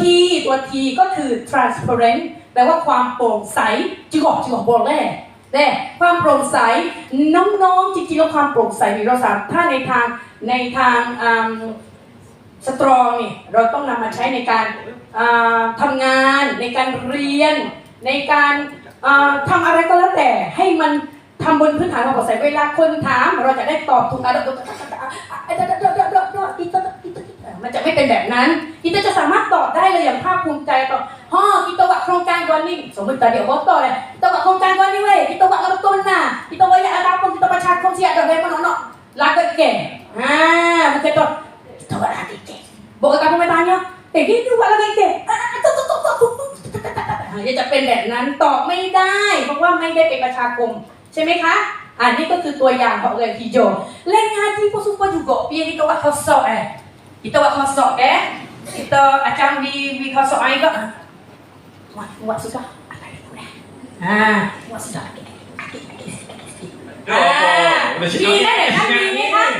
T ตัว T ก็คือ transparent แปลว่าความโปร่งใสจิกอกจิกอกบอกแน่แต่ความโปร่งใสน้องๆจริงๆแล้วความโปร่งใสนี่เราสามถ้าในทางในทางอืมสตรองนี่เราต้องนำมาใช้ในการอ่าทำงาน ในการเรียน ในการอ่าทำอะไรก็แล้วแต่ให้มันทำบนพื้นฐานความโปร่งใสเวลาคนถาม เราจะได้ตอบถูกอะ มันจะไม่เป็นแบบนั้นกิตจะสามารถตอบได้เลยอย่างภาคภูมิใจต่อฮ่อกิตว่าโครงการวันนี้สมมติตอนเดียวบอกต่อเลยกิตว่าโครงการวันนี้เว้ยกิตว่าเราต้นน่ะกิตว่าอยาอะไรพวกกิตประชาคมเสียดอกไม้มันเนาะรักกันแก่อ่าบุคคลตัวกิตว่ารักกันแก่ Bukan kamu bertanya, eh gitu buat lagi ke? Ah, จะเป็นแบบนั้นตอบไม่ได้ เพราะว่าไม่ได้เป็นประชาคมใช่ไหมคะอันนี้ก็คือตัวอย่างของเรียนฮิโจเล่นงานที่ผู้สุภาพ juga biar kita buat kosong eh kita buat kosong eh? Kita macam di di kosong air ke buat buat susah. Ah buat susah. Ah, di mana kan di ni kan?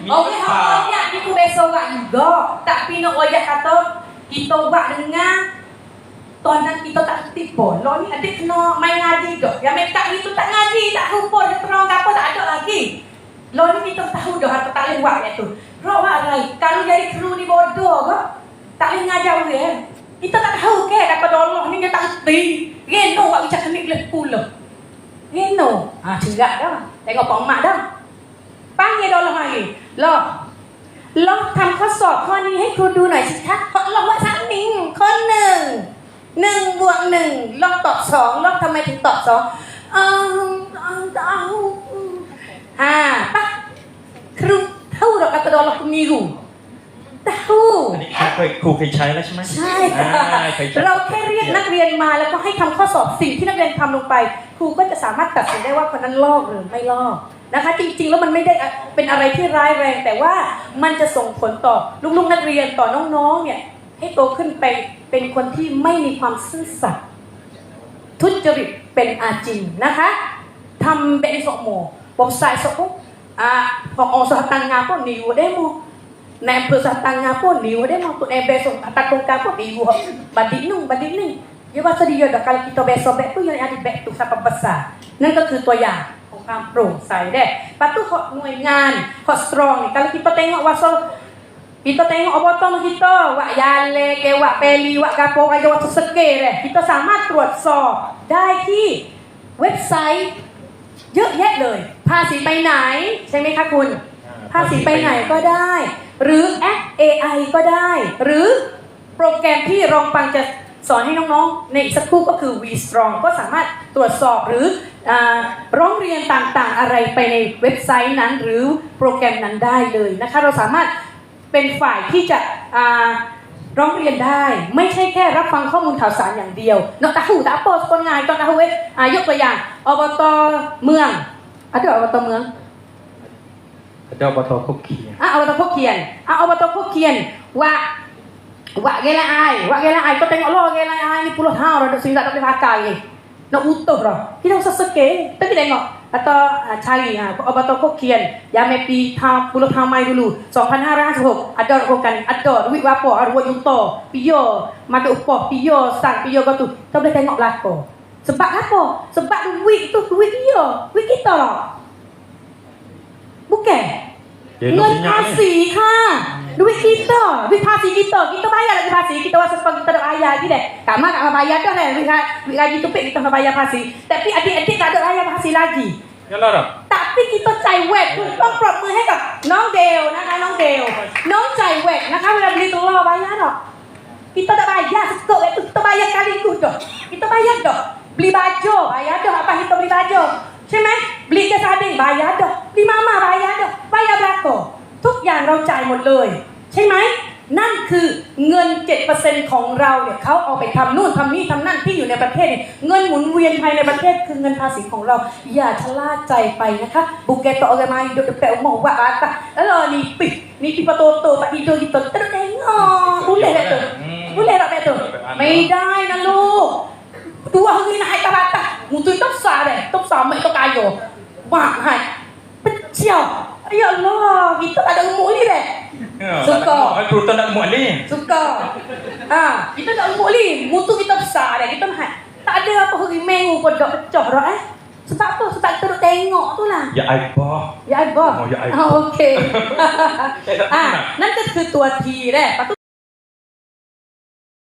Okey, hak ayat ni ku besok buat juga. Tapi nak ayat kata kita buat dengan tuan dan kita tak tipu. Lo ni adik kena main ngaji dah. Yang main tak itu tak ngaji, tak rupa, dia terang apa tak ada lagi. Lo ni kita tahu dah apa tak boleh buat yang tu. Roh อะไร kalau jadi kru ni bodoh ke? Tak boleh ngajar dia. Kita tak tahu ke daripada Allah ni dia tak reti. Reno buat macam kenik lep pula. Reno. Ha, cerak dah. Tengok pak mak dah. Panggil Allah lagi. ลองลองทำข้อสอบข้อนี้ให้ครูดูหน่อยสิคะขอลองว่าสักหนึ่งข้อหนึ่งหนึ่งบวกหนึ่งลองตอบสองลองทำไมถึงตอบสองเออเอาเอาอ่าปะครูเท่าเรากระโดดเรามีรูเท่าอันนี้เคยครูเคยใช้แล้วใช่ไหมใช่อ่าค่ะเคยใช้ เราแค่เรียกนักเรียนมาแล้วก็ให้ทำข้อสอบสิ่งที่นักเรียนทำลงไป ครูก็จะสามารถตัดสินได้ว่าคนนั้นลอกหรือไม่ลอกนะคะ จริงๆแล้วมันไม่ได้เป็นอะไรที่ร้ายแรง แต่ว่ามันจะส่งผลต่อลูกๆนักเรียนต่อน้องๆเนี่ยให้โตขึ้นไปเป็นคนที่ไม่มีความซื่อสัตย์ทุจริตเป็นอาจินนะคะทำเป็นสมโมผมใส่สมอ่าพออสตังงาพวกนิวได้โม ในอำเภอสัตางาพวกนิวได้มาตัวใน besok atas kongkang pun niu banding nung banding ni dia bahasa dia dah kalau kita besok back tu yang ada back tu sampai besar นั่นก็คือตัวอย่างของความโปร่งใสได้ปะ tu hok หน่วยงาน hok strong ni kalau kita tengok wasal kita tengok obotong kita wak yale ke wak peli wak kapo aja wak seseke deh kita สามารถตรวจสอบได้ที่เว็บไซต์ เยอะแยะเลย ภาษีไปไหนใช่ไหมคะคุณ ภาษีไปไหนก็ได้ หรือแอป AI ก็ได้ หรือโปรแกรมที่รองปังจะสอนให้น้องๆ ในอีกสักครู่ก็คือ V-Strong ก็สามารถตรวจสอบหรืออาร้องเรียนต่างๆ อะไรไปในเว็บไซต์นั้นหรือโปรแกรมนั้นได้เลยนะคะ เราสามารถเป็นฝ่ายที่จะอ่า ร้องเรียนได้ไม่ใช่แค่รับฟังข้อมูลข่าวสารอย่างเดียวเนาะตาหูตาโปสคนงานตอนตาหูเว้ยอ่ายกตัวอย่างอบตเมืองอะเดี๋ยวอบตเมือง ada botol koki Ah, awak tak kian. Ah, awak tak kian. Wak Wak gela ai, wak gela ai. Kau tengok lo gela ai ni puluh tahun dah sehingga tak boleh pakai ni. Nak utuh dah. Kita usah seke. Tapi tengok. Atau uh, cari ha, awak tak kian. Yang mepi tahun puluh tahun mai dulu. 2556 ada rokan ada duit berapa? Ada 2 juta. Pio, mata upah, pio, sang, pio kau tu. Kau boleh tengok belakang. Sebab apa? Sebab duit tu duit dia. Duit kita lah. Bukan. Dia เงิน nak ภา senyap ni ษีค่ะด้วยคิดต่อด้วยภาษีคิดต่อ kita bayar lagi ภาษี kita wasa sepang kita nak bayar lagi deh kama tak nak bayar dah deh duit duit gaji tu pek kita nak bayar ภาษี tapi adik-adik tak ada bayar ภาษี lagi yalah dah tapi kita จ่ายแวดคุณต้องปรบมือให้กับน้องเดลนะคะน้องเดลน้องจ่ายแวดนะคะเวลา beli telur bayar tak kita tak bayar sekok itu kita bayar kali itu dah kita bayar dah beli baju bayar dah apa kita beli baju ใช่ไหม beli ke sardin bayar dah beli mama bayar dah bayar berapa ทุกอย่างเราจ่ายหมดเลย ใช่ไหมนั่นคือเงิน 7%ของเราเนี่ยเขาเอาไปทำนู่นทำนี่ทำนั่นที่อยู่ในประเทศเนี่ยเงินหมุนเวียนภายในประเทศคือเงินภาษีของเรา อย่าชะล่าใจไปนะคะบุกเกตโตอะไรมาดูแปลว่าหมอว่าอะไรแล้วรอนี่ปิดนี่ที่ประตูโตปะอีโตอีโตตะเด้งอ๋อพูดเลยแบบตัวพูดเลยแบบตัวไม่ได้นะลูก dua hari nak hai tabata mutu tok sa deh tok sa mek tok kayo mak hai pecah Ya Allah, kita tak ada umur ni dah. Ya, Suka. Kan perut nak umur ni. Suka. Ha, kita tak umur ni. Mutu kita besar dah. Kita mahat. Tak ada apa hari mengu pun dok pecah dah eh. Sebab apa? Sebab kita duk tengok tu lah. Ya Aibah. Ya Aibah. Oh, ya Aibah. Oh, okay. ha, nanti tu tuati dah. Lepas tu